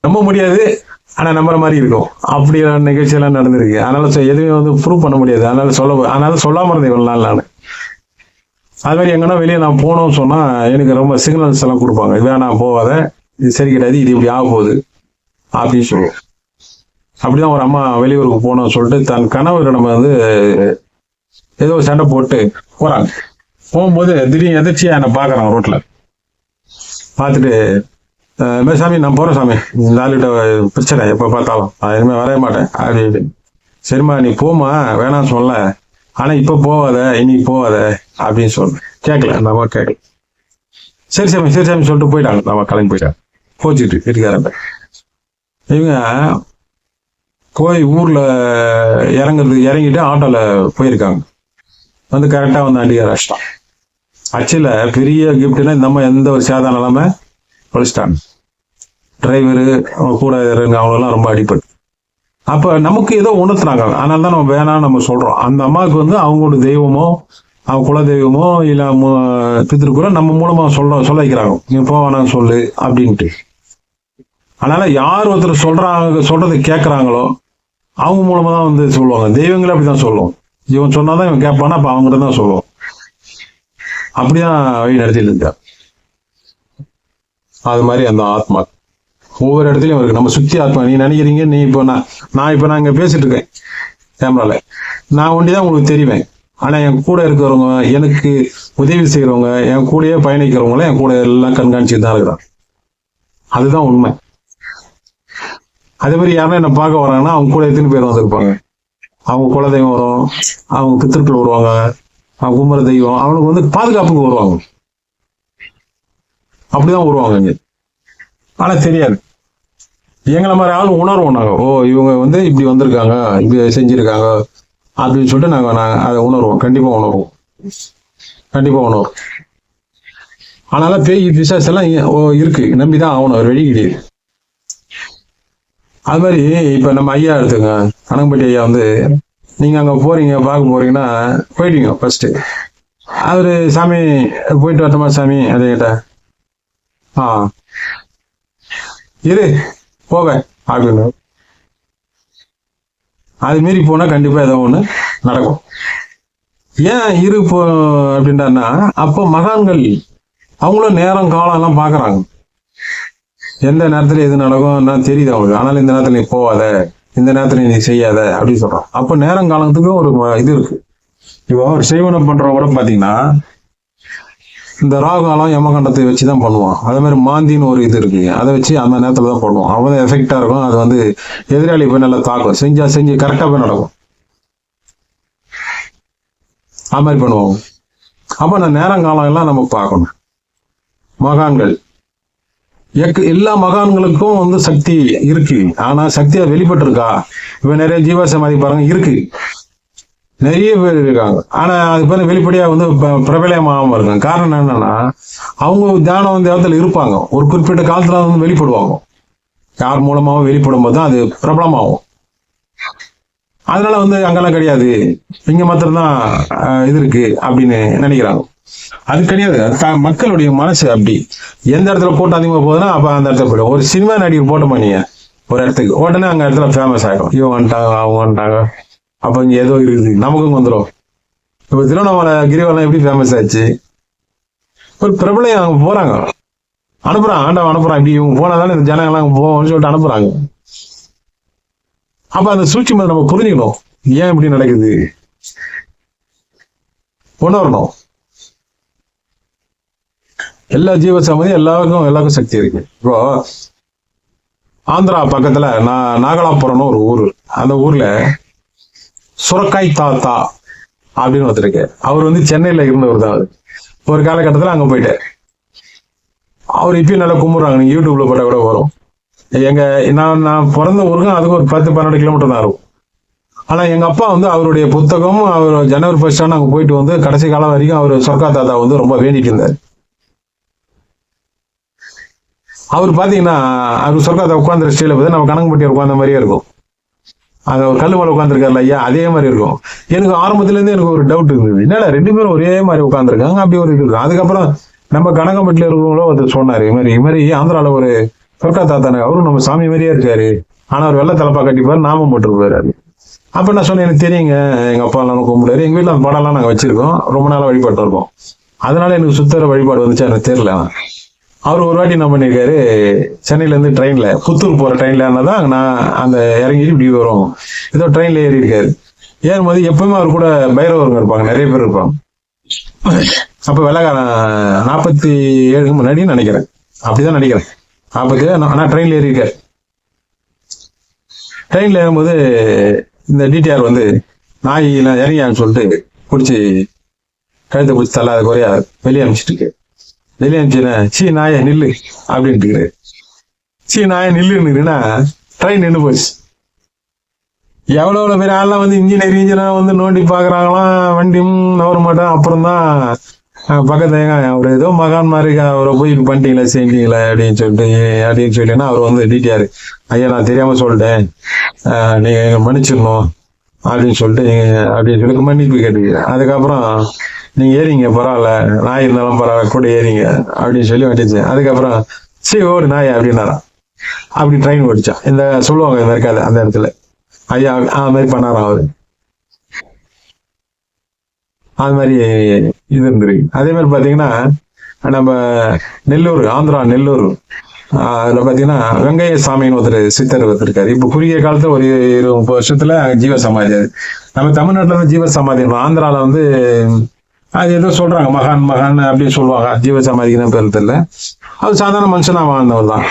நம்ப முடியாது ஆனால் நம்புற மாதிரி இருக்கும். அப்படியான நிகழ்ச்சியெல்லாம் நடந்திருக்கு. அதனால சொ- எதுவுமே வந்து ப்ரூவ் பண்ண முடியாது. அதனால சொல்ல அதனால சொல்லாம இருந்தேன் இவ்வளவு நாள் நான். அது மாதிரி எங்கன்னா வெளியே நான் போனோம்னு சொன்னால் எனக்கு ரொம்ப சிக்னல்ஸ் எல்லாம் கொடுப்பாங்க. இதுதான் வேணாம் போகாத. இது சரி கிடையாது இது இப்படி ஆக போகுது. அப்படின்னு சொல்லுவோம். அப்படிதான் ஒரு அம்மா வெளியூருக்கு போனோம்னு சொல்லிட்டு தன் கணவரிடம் வந்து ஏதோ ஒரு சண்டை போட்டு போறாங்க. போகும்போது திடீர்னு எதிர்ச்சியா என்னை பார்க்கறாங்க ரோட்ல. பார்த்துட்டு "அஹ், இந்த மாதிரி சாமி நான் போறேன் சாமி. இந்த ஆளுகிட்ட பிரச்சனை எப்போ பார்த்தாலும். நான் இனிமே வரவே மாட்டேன். அப்படி. சரிம்மா நீ போமா வேணாம் சொல்ல. ஆனா இப்ப போவாத. இனி போவாத. அப்படின்னு சொல்றேன் கேட்கல அந்த அம்மா கேட்கல சரி சாமி சரி சாமி சொல்லிட்டு போயிட்டாங்க. நம்ம கிளம்பி போயிட்டாங்க. போச்சுட்டு வீட்டுக்காரங்க. இவங்க போய் ஊர்ல இறங்குறது இறங்கிட்டு ஆட்டோல போயிருக்காங்க. வந்து கரெக்டா வந்து அடிக்கார அடிச்சிட்டான். அச்சில் பெரிய கிஃப்ட்னா இந்த அம்மா எந்த ஒரு சேதம் இல்லாம பொழிச்சிட்டாங்க. டிரைவரு அவங்க கூட இருங்க அவங்களெல்லாம் ரொம்ப அடிப்பட்டு அப்போ நமக்கு ஏதோ உணர்த்துறாங்க அதனால தான் நம்ம வேணாம்னு நம்ம சொல்கிறோம் அந்த அம்மாவுக்கு வந்து அவங்களோட தெய்வமோ அவங்க குல தெய்வமோ இல்லை மு- பித்திருக்குறோ நம்ம மூலமாக சொல்ல சொல்ல வைக்கிறாங்க நீ போ சொல்லு அப்படின்ட்டு. அதனால் யார் ஒருத்தர் சொல்கிறாங்க சொல்கிறத கேட்குறாங்களோ அவங்க மூலமாக தான் வந்து சொல்லுவாங்க. தெய்வங்களே அப்படிதான் சொல்லுவோம் இவன் சொன்னாதான் இவன் கேட்பானா அப்போ அவங்ககிட்ட தான் சொல்லுவோம். அப்படிதான் வழி நடத்திட்டு இருந்தார் அது மாதிரி அந்த ஆத்மா. ஒவ்வொரு இடத்துலயும் இருக்கு நம்ம சுத்தி ஆத்மா நீ நினைக்கிறீங்க நீ இப்போ நான் நான் இப்போ நான் இங்க பேசிட்டு இருக்கேன். கேமரால. நான் ஒண்டி தான் உங்களுக்கு தெரிவேன். ஆனா என் கூட இருக்கிறவங்க எனக்கு உதவி செய்யறவங்க என் கூடயே பயணிக்கிறவங்கள என் கூட எல்லாம் கண்காணிச்சுட்டு தான் இருக்கிறான் அதுதான் உண்மை. அதே மாதிரி யாரும் என்ன பார்க்க வராங்கன்னா அவங்க கூட எத்தனை பேர் வந்திருப்பாங்க அவங்க குலதெய்வம் வரும் அவங்க பித்திருக்கள் வருவாங்க அவங்க குமர தெய்வம் அவனுக்கு வந்து பாதுகாப்புக்கு வருவாங்க. அப்படிதான் வருவாங்க இங்கே. ஆனா தெரியாது. எங்களை மாதிரி ஆள் உணர்வோம் நாங்கள் ஓ இவங்க வந்து இப்படி வந்திருக்காங்க இப்படி செஞ்சுருக்காங்க அப்படின்னு சொல்லிட்டு நாங்கள் நாங்கள் அதை உணர்வோம். கண்டிப்பாக உணர்வோம். கண்டிப்பாக உணர்வோம். அதனால பேய் பிசாஸ் எல்லாம் இ- ஓ, இருக்கு. நம்பிதான் ஆகணும். ஒரு வழி கிடையாது. அது மாதிரி இப்போ நம்ம ஐயா எடுத்துங்க. கணக்கம்பட்டி ஐயா வந்து நீங்கள் அங்கே போகிறீங்க பார்க்க போறீங்கன்னா போயிட்டீங்க ஃபஸ்ட்டு அவர் சாமி போயிட்டு வரட்டுமா சாமி? அதை கேட்டா. ஆ. இரு. போக அப்படின்னு அது மீறி போனா கண்டிப்பா ஏதோ ஒண்ணு நடக்கும். ஏன் இரு போ அப்படின்றான்னா அப்போ மகான்கள் அவங்களும் நேரம் காலம் எல்லாம் பாக்குறாங்க. எந்த நேரத்துல எது நடக்கும் என்ன தெரியுது அவங்களுக்கு. ஆனால் இந்த நேரத்துல நீ போகாத இந்த நேரத்துல நீ செய்யாத அப்படின்னு சொல்றான் அப்போ நேரம் காலத்துக்கும் ஒரு இது இருக்கு. இப்போ ஒரு செய்வனம் பண்ணுறவங்க கூட பாத்தீங்கன்னா இந்த ராகாலம் யமகண்டத்தை வச்சு தான் பண்ணுவான். அதே மாதிரி மாந்தின்னு ஒரு இது இருக்கு அதை வச்சு அந்த நேரத்துல தான் பண்ணுவான் அவ்வளோ எஃபெக்டாக இருக்கும். அது வந்து எதிராளி போய் நல்லா தாக்கும். செஞ்சா செஞ்சு கரெக்டா போய் நடக்கும். அது மாதிரி பண்ணுவாங்க. அப்போ அந்த நேரங்காலம் எல்லாம் நம்ம பார்க்கணும். மகான்கள். எல்லா மகான்களுக்கும் வந்து சக்தி இருக்கு. ஆனா சக்தியா வெளிப்பட்டு இருக்கா இப்ப நிறைய ஜீவசமாதி பாருங்க இருக்கு. நிறைய பேர் இருக்காங்க. ஆனா அது பேர் வெளிப்படையா வந்து ப- பிரபலமாகாம இருக்காங்க. காரணம் என்னன்னா அவங்க தியானம் வந்து இடத்துல இருப்பாங்க. ஒரு குறிப்பிட்ட காலத்துல வந்து வெளிப்படுவாங்க. யார் மூலமாவும் வெளிப்படும் போது தான் அது பிரபலமாகும். அதனால வந்து அங்கெல்லாம் கிடையாது. இங்க மாத்திரம்தான் இது இருக்கு அப்படின்னு நினைக்கிறாங்க. அது கிடையாது. த- மக்களுடைய மனசு அப்படி. எந்த இடத்துல போட்டு அதிகமா போகுதுன்னா அப்ப அந்த இடத்துல போயிடும். ஒரு சினிமா நடிகர் போட்டோமா நீங்க? ஒரு இடத்துக்கு. உடனே அங்க இடத்துல ஃபேமஸ் ஆயிடும். இவன் வந்துட்டாங்க அவங்க வந்துட்டாங்க. அப்ப இங்க ஏதோ இருக்குது. நமக்கும் வந்துடும் இப்ப திருவண்ணாமலை கிரிவலம் எப்படி ஃபேமஸ் ஆச்சு ஒரு பிரபலம் அவங்க போறாங்க. அனுப்புறான் ஆண்டவன் அனுப்புறான். இப்படி இவங்க போனாதானே இந்த ஜனங்கள்லாம் போவோம்னு சொல்லிட்டு அனுப்புறாங்க. அப்ப அந்த சூழ்ச்சி நம்ம புரிஞ்சுக்கணும். ஏன் இப்படி நடக்குது? உணரணும். எல்லா ஜீவ சமதி எல்லாருக்கும் எல்லாருக்கும் சக்தி இருக்கு. இப்போ ஆந்திரா பக்கத்துல நான் நாகலாபுரம்னு ஒரு ஊர். அந்த ஊர்ல சுரக்காய் தாத்தா அப்படின்னு ஒருத்தருக்கு அவர் வந்து சென்னையில இருந்தவர் தான். ஒரு காலகட்டத்தில் அங்க போயிட்டார். அவர் இப்பயும் நல்லா கும்பிடுறாங்க. நீங்க யூடியூப்ல போட்டா கூட வரும். எங்க நான் நான் பிறந்த ஊருக்கும் அதுக்கு ஒரு பத்து பன்னெண்டு கிலோமீட்டர் தான் இருக்கும். ஆனா எங்க அப்பா வந்து அவருடைய புத்தகம் அவர் ஜனவரி ஃபர்ஸ்ட் அங்க போயிட்டு வந்து கடைசி காலம் வரைக்கும் அவர் சொர்க்கா தாத்தா வந்து ரொம்ப வேண்டிட்டு இருந்தார். அவர் பாத்தீங்கன்னா அவர் சொர்க்காதா உட்காந்துற ஸ்டீல பார்த்து நம்ம கணக்குப்பட்டி உட்காந்த மாதிரியே இருக்கும். அது ஒரு கல்லு மேலே உட்காந்துருக்காருல ஐயா அதே மாதிரி இருக்கும். எனக்கு ஆரம்பத்துலேருந்து எனக்கு ஒரு டவுட் இருந்தது. என்னடா ரெண்டு பேரும் ஒரே மாதிரி உட்காந்துருக்காங்க அப்படி ஒரு இது அதுக்கப்புறம் நம்ம கனகம்பட்டில இருக்கிறவங்களோ ஒருத்தர் சொன்னார் இது மாதிரி இது மாதிரி ஆந்திராவில் ஒரு சொர்க்கா தாத்தானே அவரும் நம்ம சாமி மாதிரியே இருக்காரு. ஆனால் அவர் வெள்ளை தலைப்பா கட்டிப்பாரு நாமம் போட்டுருப்பாரு அது அப்ப நான் சொன்னேன் எனக்கு தெரியுங்க எங்க அப்பா எல்லாம் கும்பிடுறாரு எங்கள் வீட்டில் அந்த படம்லாம் நாங்கள் வச்சிருக்கோம். ரொம்ப நாளாக வழிபாட்டு இருக்கோம் அதனால எனக்கு சுத்தர வழிபாடு வந்துச்சு எனக்கு தெரியல. அவர் ஒரு வாட்டி என்ன பண்ணியிருக்காரு சென்னையில இருந்து ட்ரெயின்ல புத்தூர் போற ட்ரெயின்ல தான் நான் அந்த இறங்கிட்டு இப்படி வரும். ஏதோ ட்ரெயின்ல ஏறி இருக்காரு ஏறும்போது எப்பவுமே அவர் கூட பைரவருங்க இருப்பாங்க நிறைய பேர் இருப்பாங்க. அப்ப வெள்ளக்காரன் நாற்பத்தி ஏழுக்கு முன்னாடி நினைக்கிறேன். அப்படிதான் நினைக்கிறேன். நாற்பத்தி ஏழு ஆனா ட்ரெயின்ல ஏறியிருக்காரு. ட்ரெயினில் ட்ரெயின்ல ஏறும்போது இந்த டிடிஆர் வந்து நாய் நான் இறங்கியான்னு சொல்லிட்டு பிடிச்சி கழுத்தை பிடிச்சி தள்ளாத குறையா வெளியே அனுப்பிச்சிட்டு இருக்கு வெளியே சீ நாய நில்லு அப்படின்ட்டு சீ நாய நில்லுன்னுக்குன்னா ட்ரெயின் நின்று போச்சு. எவ்வளோ எவ்வளோ பேர் ஆள்லாம் வந்து இன்ஜினியர் இன்ஜினியர் வந்து நோண்டி பார்க்குறாங்களாம் வண்டியும் நவர மாட்டோம் அப்புறம் தான் பக்கத்து ஏங்க அவர் ஏதோ மகான் மாதிரி அவரை போய் பண்ணிட்டீங்களா செஞ்சீங்களா அப்படின்னு சொல்லிட்டு அப்படின்னு சொல்லினா அவர் வந்து டிடிஆர் ஐயா நான் தெரியாமல் சொல்லிட்டேன். நீங்கள் மன்னிச்சிடணும். அப்படின்னு சொல்லிட்டு நீங்க- அப்படின்னு சொல்லி மன்னிப்பு கேட்டுக்கிறேன் அதுக்கப்புறம் நீங்க ஏறிங்க பரவாயில்ல நாய் இருந்தாலும் பரவாயில்ல கூட ஏறிங்க அப்படின்னு சொல்லி வந்துச்சு. அதுக்கப்புறம் சரி ஓடு நாய் அப்படின்னாரான் அப்படி ட்ரெயின் ஓடிச்சான். இந்த சொல்லுவாங்க இந்த மாதிரி அந்த இடத்துல. ஐயா அது மாதிரி பண்ணாராம் அவரு. அது மாதிரி இது இருந்திருக்கு. அதே மாதிரி பாத்தீங்கன்னா நம்ம நெல்லூர் ஆந்திரா நெல்லூர் அதுல பாத்தீங்கன்னா வெங்கைய சாமின்னு ஒருத்தர் சித்தர் வந்திருக்காரு. இப்போ குறுகிய காலத்துல ஒரு இருபது முப்பது வருஷத்துல ஜீவ சமாதி அது. நம்ம தமிழ்நாட்டுல வந்து ஜீவ சமாதி ஆந்திராவில் ஆந்திரால வந்து அது ஏதோ சொல்றாங்க மகான் மகான் அப்படின்னு சொல்லுவாங்க. ஜீவ சமாதிக்கு பேர் தெரியல. அது சாதாரண மனுஷனா வாழ்ந்தவர் தான்.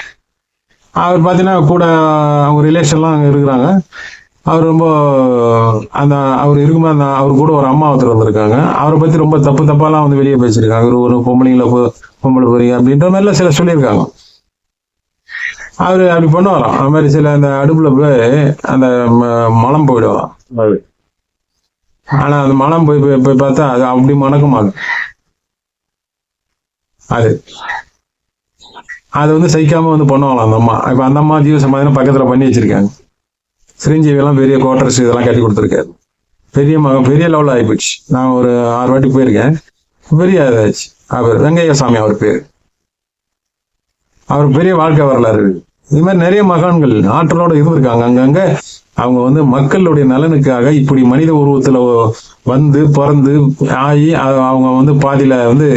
அவர் பார்த்தீங்கன்னா கூட அவங்க ரிலேஷன்லாம் அங்கே இருக்கிறாங்க. அவர் ரொம்ப அந்த அவர் இருக்கும்போது அந்த அவர் கூட ஒரு அம்மா ஒருத்தர் வந்திருக்காங்க. அவரை பற்றி ரொம்ப தப்பு தப்பாலாம் வந்து வெளியே பேசியிருக்காங்க. அவர் ஒரு பொம்பளைங்களை பொம்பளை போறீங்க அப்படின்ற மாதிரிலாம் சில சொல்லியிருக்காங்க. அவர் அப்படி பண்ணுவாராம். அந்த மாதிரி சில அந்த அடுப்புல போய் அந்த மலம் போயிடுவாராம். அது. ஆனா அந்த மலம் போய் போய் போய் பார்த்தா அது அப்படி மணக்குமாங்க அது. அது. வந்து சகிக்காம வந்து பண்ணுவாங்களாம் அந்த அம்மா. இப்ப அந்த அம்மா ஜீவ சமாதானம் பக்கத்துல பண்ணி வச்சிருக்காங்க. சிரஞ்சீவி எல்லாம் பெரிய குவார்டர்ஸ் இதெல்லாம் கட்டி கொடுத்துருக்காரு. பெரிய மக பெரிய லெவலில் ஆகிப்போச்சு நான் ஒரு ஆறு வாட்டி போயிருக்கேன். பெரிய இதாச்சு அவர் வெங்கைய சாமி அவர் பேர். அவர் பெரிய வாழ்க்கை வரலாறு. இது மாதிரி நிறைய மகான்கள் ஆற்றலோட இருந்திருக்காங்க. அங்கங்க அவங்க வந்து மக்களுடைய நலனுக்காக இப்படி மனித உருவத்துல வந்து பிறந்து ஆகி அவங்க வந்து பாதியில வந்து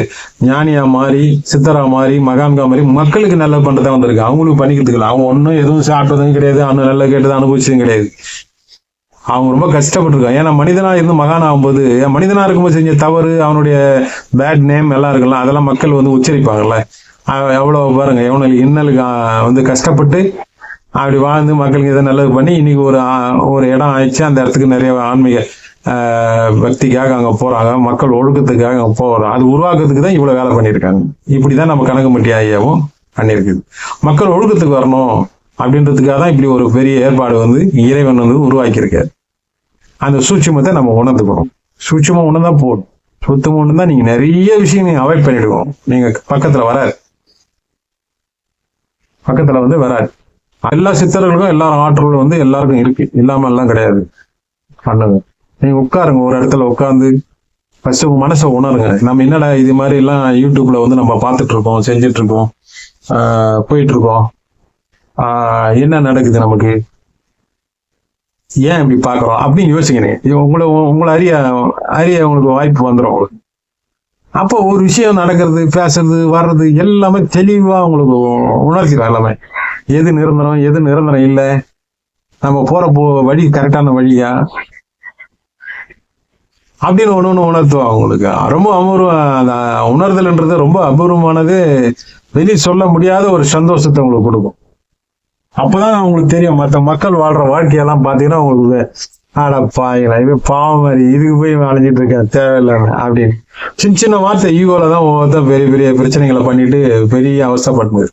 ஞானியா மாறி சித்தரா மாறி மகான்கா மாறி மக்களுக்கு நல்ல பண்றதா வந்திருக்கு. அவங்களுக்கு பண்ணிக்கிறதுக்கு இல்லை. அவங்க ஒன்றும் எதுவும் சாப்பிட்டதும் கிடையாது அவங்க நல்ல கேட்டது அனுபவிச்சதும் கிடையாது. அவங்க ரொம்ப கஷ்டப்பட்டிருக்காங்க. ஏன்னா மனிதனா இருந்து மகான் ஆகும்போது மனிதனா இருக்கும்போது செஞ்ச தவறு அவனுடைய பேட் நேம் எல்லாம் இருக்குல்ல அதெல்லாம் மக்கள் வந்து உச்சரிப்பாங்கல்ல. எவ்வளோ பாருங்க எவனுக்கு இன்னலுக்கு வந்து கஷ்டப்பட்டு அப்படி வாழ்ந்து மக்களுக்கு எதை நல்லது பண்ணி இன்னைக்கு ஒரு ஒரு இடம் ஆயிடுச்சு. அந்த இடத்துக்கு நிறைய ஆன்மீக பக்திக்காக அங்கே போகிறாங்க மக்கள் ஒழுக்கத்துக்காக அங்கே போகிறோம் அது உருவாக்குறதுக்கு தான் இவ்வளோ வேலை பண்ணியிருக்காங்க. இப்படி தான் நம்ம கணக்குமட்டி ஐயாவும் பண்ணியிருக்குது. மக்கள் ஒழுக்கத்துக்கு வரணும் அப்படின்றதுக்காக தான் இப்படி ஒரு பெரிய ஏற்பாடு வந்து இறைவன் வந்து உருவாக்கியிருக்காரு. அந்த சூட்சமத்தை நம்ம உணர்ந்துக்கணும். தான் உணர்ந்தா சுத்தமாக சுத்தம் தான் நீங்கள் நிறைய விஷயம் நீங்கள் அவாய்ட் பண்ணிடுவோம். நீங்கள் பக்கத்தில் வராது பக்கத்துல வந்து வராது. எல்லா சித்தர்களுக்கும் எல்லா ஆற்றலும் வந்து எல்லாருக்கும் இருக்கு. இல்லாம எல்லாம் கிடையாது. பண்ணுங்க நீங்க உட்காருங்க. ஒரு இடத்துல உட்காந்து ஃபர்ஸ்ட் உங்க மனசை உணருங்க. நம்ம என்னடா இது மாதிரி எல்லாம் யூடியூப்ல வந்து நம்ம பார்த்துட்டு இருக்கோம் செஞ்சுட்டு இருக்கோம் போயிட்டு இருக்கோம் என்ன நடக்குது நமக்கு? ஏன் இப்படி பாக்குறோம் அப்படின்னு யோசிக்கிறேன் இது உங்களை உங்களை அறிய அறிய உங்களுக்கு வாய்ப்பு வந்துடும் உங்களுக்கு. அப்போ ஒரு விஷயம் நடக்கிறது பேசுறது வர்றது எல்லாமே தெளிவா உங்களுக்கு உணர்த்திடும் எல்லாமே. எது நிரந்தரம் எது நிரந்தரம் இல்லை? நம்ம போற போ வழி கரெக்டான வழியா? அப்படின்னு ஒண்ணு ஒண்ணு உணர்த்துவோம் அவங்களுக்கு. ரொம்ப அபூர்வம் அந்த உணர்தல்ன்றது ரொம்ப அபூர்வமானது. வெளியே சொல்ல முடியாத ஒரு சந்தோஷத்தை உங்களுக்கு கொடுக்கும். அப்போதான் அவங்களுக்கு தெரியும் மற்ற மக்கள் வாழ்ற வாழ்க்கையெல்லாம் பார்த்தீங்கன்னா உங்களுக்கு ஆடா பாயில இது பாவம் மாதிரி இதுக்கு போய் அலைஞ்சிட்டு இருக்கேன் தேவையில்லைன்னு அப்படின்னு. சின்ன சின்ன வார்த்தை ஈகோல தான் ஒவ்வொருத்தன் பெரிய பெரிய பிரச்சனைகளை பண்ணிட்டு பெரிய அவஸ்தைப்பட்டு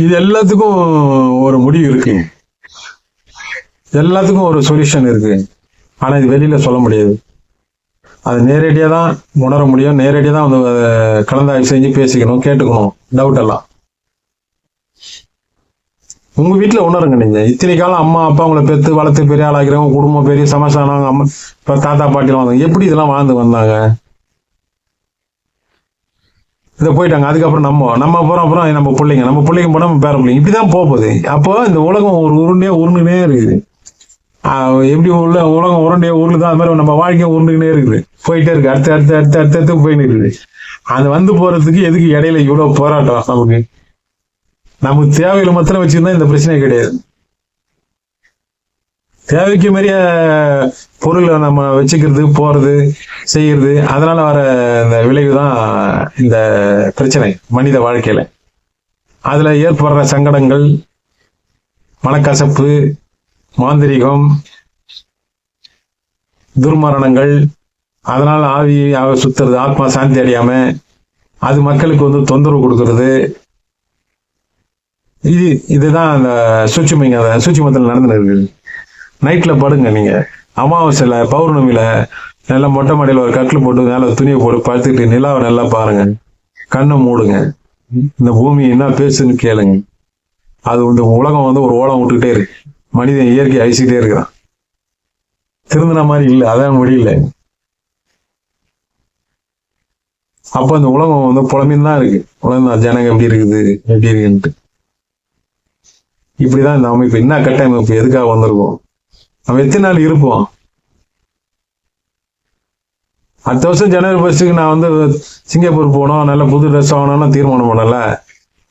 இது எல்லாத்துக்கும் ஒரு முடிவு இருக்கு. எல்லாத்துக்கும் ஒரு சொல்யூஷன் இருக்கு. ஆனா இது வெளியில சொல்ல முடியாது. அது நேரடியாக தான் உணர முடியும். நேரடியாக தான் வந்து கலந்தாய்வு செஞ்சு பேசிக்கணும் கேட்டுக்கணும் டவுட் எல்லாம். உங்க வீட்டுல உணருங்க நீங்க. இத்தனை காலம் அம்மா அப்பா உங்களை பெத்து வளர்த்து பெரிய ஆளாக்கிறவங்க குடும்பம் பெரிய சமஸ்தானம் அம்மா இப்ப தாத்தா பாட்டிலாம் வந்தாங்க. எப்படி இதெல்லாம் வாழ்ந்து வந்தாங்க? இதை போயிட்டாங்க. அதுக்கப்புறம் நம்ம நம்ம போகிறோம் அப்புறம் நம்ம பிள்ளைங்க. நம்ம பிள்ளைங்க போனால் நம்ம பேர பிள்ளைங்க. இப்படிதான் போகுது. அப்போ இந்த உலகம் ஒரு உருண்டையே உருண்டுனே இருக்குது. எப்படி உள்ள உலகம் உருண்டையே தான் அது மாதிரி நம்ம வாழ்க்கையும் உருண்டுக்கினே இருக்குது. போயிட்டே இருக்கு. அடுத்து அடுத்து அடுத்து அடுத்து அடுத்து போயின்னு இருக்குது. அது வந்து போறதுக்கு எதுக்கு இடையில இவ்வளவு போராட்டம் நமக்கு? நமக்கு தேவையில மாத்திரம் வச்சிருந்தா இந்த பிரச்சனை கிடையாது. தேவைக்கு மாரிய பொருளை நம்ம வச்சுக்கிறது போறது செய்யறது அதனால வர இந்த விளைவு தான் இந்த பிரச்சனை மனித வாழ்க்கையில. அதுல ஏற்படுற சங்கடங்கள் மனக்கசப்பு மாந்திரிகம் துர்மரணங்கள் அதனால ஆவி ஆவி சுத்துறது ஆத்மா சாந்தி அடையாம அது மக்களுக்கு வந்து தொந்தரவு கொடுக்கறது இது இதுதான் அந்த சூட்சுமைங்க சூட்சுமத்தில் நடந்துன்னு இருக்குது படுங்க நீங்கள் அமாவாசையில பௌர்ணமியில் நல்லா மொட்டை மாடியில் ஒரு கட்டில் போட்டு மேலே துணியை போட்டு படுத்துக்கிட்டு நிலாவை நல்லா பாருங்க. கண்ணை மூடுங்க. இந்த பூமி என்ன பேசுன்னு கேளுங்க. அது வந்து உலகம் வந்து ஒரு ஓலம் விட்டுக்கிட்டே இருக்கு. மனிதன் இயற்கை அழிச்சுக்கிட்டே இருக்கிறான். திருந்தின மாதிரி இல்லை அதான் முடியல. அப்போ அந்த உலகம் வந்து புலம்பின்னு தான் இருக்கு. உலகம் ஜனங்க எப்படி இருக்குது எப்படி இருக்குன்ட்டு. இப்படிதான் இந்த அமைப்பு என்ன கட்டமைப்பு எதுக்காக வந்திருக்கோம்? நம்ம எத்தனை நாள் இருப்போம்? அடுத்த வருஷம் ஜனவரி ஃபர்ஸ்ட்டுக்கு நான் வந்து சிங்கப்பூர் போகணும் நல்ல புது ட்ரெஸ் ஆகணும்னு தீர்மானம் பண்ணல.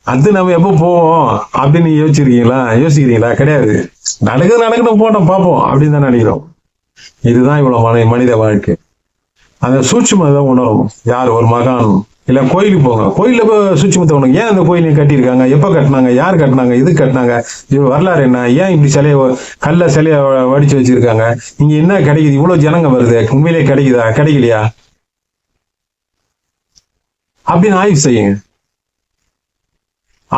அது நம்ம எப்போ போவோம்? அப்படின்னு யோசிச்சிருக்கீங்களா? யோசிக்கிறீங்களா? கிடையாது. நடக்குது நடக்கணும் போட்டோம் பார்ப்போம். அப்படின்னு தான் நினைக்கிறோம். இதுதான் இவ்வளவு மனி மனித வாழ்க்கை. அந்த சூட்சமாக தான் உணரும் யார்? ஒரு மகான். இல்ல கோயிலுக்கு போங்க. கோயிலில் போய் சூட்சுமத்தை ஏன் அந்த கோயிலையும் கட்டியிருக்காங்க? எப்ப கட்டினாங்க? யார் கட்டினாங்க? இது கட்டினாங்க? இது வரலாறு என்ன? ஏன் இப்படி சிலைய கல்ல சிலைய வடிச்சு வச்சிருக்காங்க? இங்க என்ன கிடைக்குது? இவ்வளவு ஜனங்க வருது. உண்மையிலே கிடைக்குதா? கிடைக்கலையா? அப்படின்னு ஆய்வு செய்யுங்க.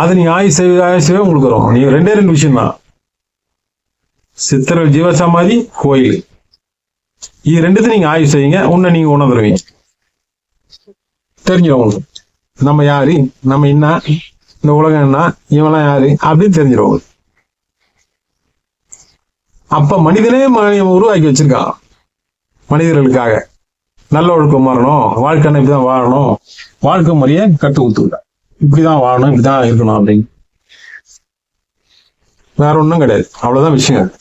அது நீங்க ஆய்வு செய்ய ஆய்வு செய்ய உங்களுக்கு வரும். நீங்க ரெண்டே ரெண்டு விஷயம் தான் சித்திர ஜீவசமாதி கோயில். இது ரெண்டுத்தையும் நீங்க ஆய்வு செய்யுங்க. உன்னை நீங்க உணர்ந்துருவீங்க. தெரிஞ்சிடும் உங்களுக்கு. நம்ம யாரு? நம்ம என்ன? இந்த உலகம் என்ன? இவெல்லாம் யாரு? அப்படின்னு தெரிஞ்சிடும் உங்களுக்கு. அப்ப மனிதனே ம- உருவாக்கி வச்சிருக்கான் மனிதர்களுக்காக. நல்ல ஒழுக்கம் மாறணும். வாழ்க்கை இப்படிதான் வாழணும். வாழ்க்கை முறையை கத்து கொடுத்துருக்க. இப்படிதான் வாழணும் இப்படிதான் இருக்கணும் அப்படின்னு. வேற ஒண்ணும் கிடையாது. அவ்வளவுதான் விஷயம்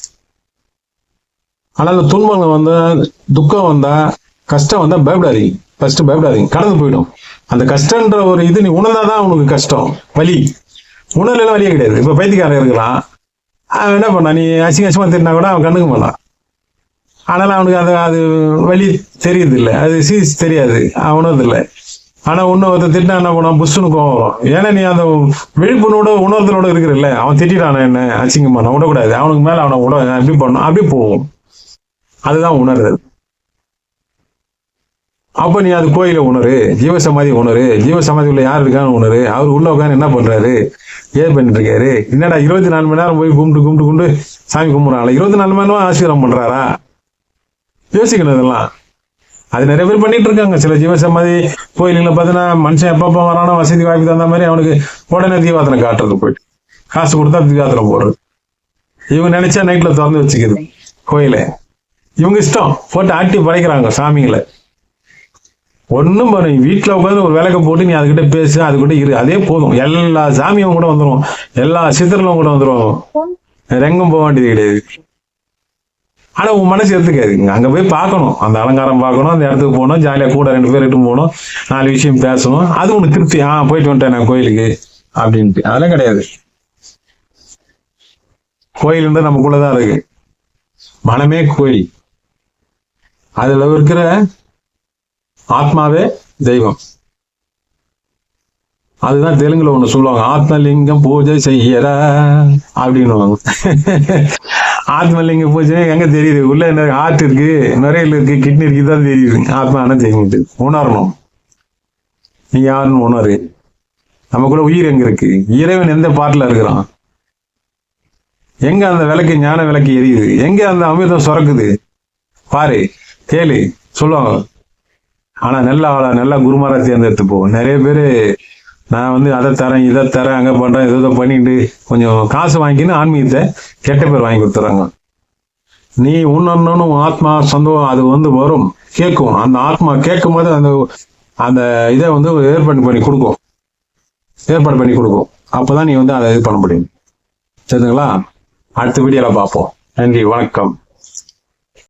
ஆனா அந்த துன்பங்கள் வந்தா துக்கம் வந்தா கஷ்டம் வந்தா பயப்படாதீங்க. ஃபர்ஸ்ட் பயப்படாதீங்க. கடந்து போயிடும். அந்த கஷ்டன்ற ஒரு இது நீ உணர்ந்தாதான் உனக்கு கஷ்டம். வலி. உணர்லாம் வழியே கிடையாது. இப்போ பைத்தியக்காரன் இருக்கலாம் அவன் என்ன பண்ணா நீ அசிங்க அசிங்கமா திட்டினா கூட அவன் கண்ணுக்கு போனான். ஆனாலும் அவனுக்கு அது அது வலி தெரியுது இல்லை அது சீஸ் தெரியாது. அவனது இல்லை ஆனால் ஒண்ணு ஒருத்தர் திட்டினா என்ன பண்ணான் புஷ்ஷுன்னு கோவம் வரும். ஏன்னா நீ அந்த விழிப்புணோட உணர்தலோட இருக்கிறல்ல. அவன் திட்டான என்ன? அசிங்கமான விடக்கூடாது அவனுக்கு மேலே அவனை விட அப்படி பண்ணும் அப்படி போகும். அதுதான் உணர்தல். அப்ப நீ அது கோயில உணரு ஜீவசமாதி உணரு ஜீவசமாதி உள்ள யார் இருக்கான்னு உணரு. அவர் உள்ள உட்காந்து என்ன பண்றாரு? ஏது பண்ணிட்டு இருக்காரு என்னடா இருபத்தி நாலு மணி நேரம் போய் கும்பிட்டு கும்பிட்டு கும்பிட்டு சாமி கும்பிடுறாங்களா? இருபத்தி நாலு மணி நேரம் ஆசீர்வாதம் பண்றாரா? யோசிக்கணும் இதெல்லாம். அது நிறைய பேர் பண்ணிட்டு இருக்காங்க. சில ஜீவசமாதி கோயிலுங்களை பார்த்தீங்கன்னா மனுஷன் எப்பப்போ வரானோ வசதி வாய்ப்பு தகுந்த மாதிரி அவனுக்கு உடனே தீபாத்திரம் காட்டுறது போயிட்டு. காசு கொடுத்தா தீபாத்திரம் போடுறது. இவங்க நினைச்சா நைட்ல திறந்து வச்சுக்குது. கோயிலை. இவங்க இஷ்டம். போட்டு ஆட்டி படைக்கிறாங்க சாமிங்களை ஒன்றும் பண்ணு வீட்டில் உட்காந்து ஒரு விளக்க போட்டு நீ அதுகிட்ட பேசு அதுகிட்ட இரு. அதே போதும். எல்லா சாமியும் கூட வந்துடும் எல்லா சித்தர்களும் கூட வந்துடும் ரெங்கும் போக வேண்டியது கிடையாது. ஆனா உன் மனசு எடுத்துக்காது. அங்க போய் பார்க்கணும். அந்த அலங்காரம் பார்க்கணும் அந்த இடத்துக்கு போகணும் ஜாலியா கூட ரெண்டு பேர் இட்டு போகணும் நாலு விஷயம் பேசணும். அது உனக்கு திருப்தி. ஆ போயிட்டு வந்துட்டேன் நான் கோயிலுக்கு அப்படின்ட்டு. அதெல்லாம் கிடையாது. கோயில்ன்றது நமக்குள்ளதான் இருக்கு. மனமே கோயில். அதுல இருக்கிற ஆத்மாவே தெய்வம். அதுதான் தெலுங்குல ஒண்ணு சொல்லுவாங்க ஆத்மலிங்கம் பூஜை செய்யற அப்படின்னு ஆத்மலிங்க பூஜை எங்க தெரியுது? உள்ள என்ன ஹார்ட் இருக்கு நுரையில் இருக்கு கிட்னி இருக்கு தான் தெரியுது. ஆத்மா என்ன தெரியுது உணரணும். நீ யாருன்னு உணரு. நமக்குள்ள உயிர் எங்க இருக்கு? இறைவன் எந்த பாட்டுல இருக்கிறான்? எங்க அந்த விளக்கு ஞான விளக்கு எரியுது? எங்க அந்த அமிர்தம் சுரக்குது? பாரு கேளு சொல்லுவாங்க. ஆனா நல்ல ஆளா நல்ல குருமாரா தேர்ந்தெடுத்து நிறைய பேரு நான் வந்து அதை தரேன் இதை தரேன் அங்க பண்றேன் இதை பண்ணிட்டு கொஞ்சம் காசு வாங்கிக்கின்னு ஆன்மீகத்தை கெட்ட பேர் வாங்கி கொடுத்துறாங்க. நீ உன்னொன்னு ஆத்மா சொந்தம் அது வந்து வரும். கேட்கும். அந்த ஆத்மா கேட்கும் போது அந்த அந்த இதை வந்து ஏற்பாடு பண்ணி கொடுக்கும். ஏற்பாடு பண்ணி கொடுக்கும். அப்பதான் நீ வந்து அதை இது பண்ண முடியும். சரிங்களா? அடுத்த வீடியோல பார்ப்போம். நன்றி வணக்கம்.